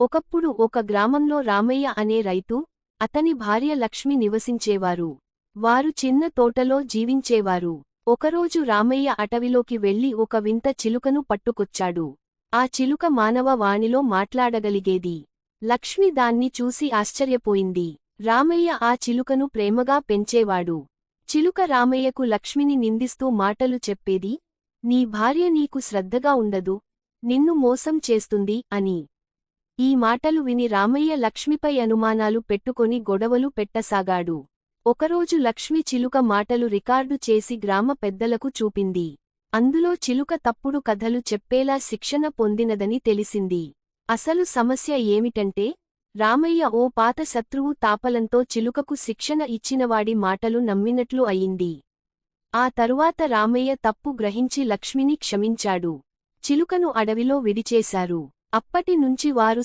ఒకప్పుడు ఒక గ్రామంలో రామయ్య అనే రైతు అతని భార్య లక్ష్మి నివసించేవారు. వారు చిన్న తోటలో జీవించేవారు. ఒకరోజు రామయ్య అటవిలోకి వెళ్ళి ఒక వింత చిలుకను పట్టుకొచ్చాడు. ఆ చిలుక మానవ వాణిలో మాట్లాడగలిగేది. లక్ష్మి దాన్ని చూసి ఆశ్చర్యపోయింది. రామయ్య ఆ చిలుకను ప్రేమగా పెంచేవాడు. చిలుక రామయ్యకు లక్ష్మిని నిందిస్తూ మాటలు చెప్పేది నీ భార్య నీకు శ్రద్ధగా ఉండదు నిన్ను మోసం చేస్తుంది అని. ఈ మాటలు విని రామయ్య లక్ష్మిపై అనుమానాలు పెట్టుకొని గొడవలు పెట్టసాగాడు. ఒకరోజు లక్ష్మి చిలుక మాటలు రికార్డు చేసి గ్రామ పెద్దలకు చూపింది. అందులో చిలుక తప్పుడు కథలు చెప్పేలా శిక్షణ పొందినదని తెలిసింది. అసలు సమస్య ఏమిటంటే రామయ్య ఓ పాత శత్రువు తాపలంతో చిలుకకు శిక్షణ ఇచ్చినవాడి మాటలు నమ్మినట్లు అయింది. ఆ తరువాత రామయ్య తప్పు గ్రహించి లక్ష్మిని క్షమించాడు. చిలుకను అడవిలో విడిచేశారు. అప్పటి నుంచి వారు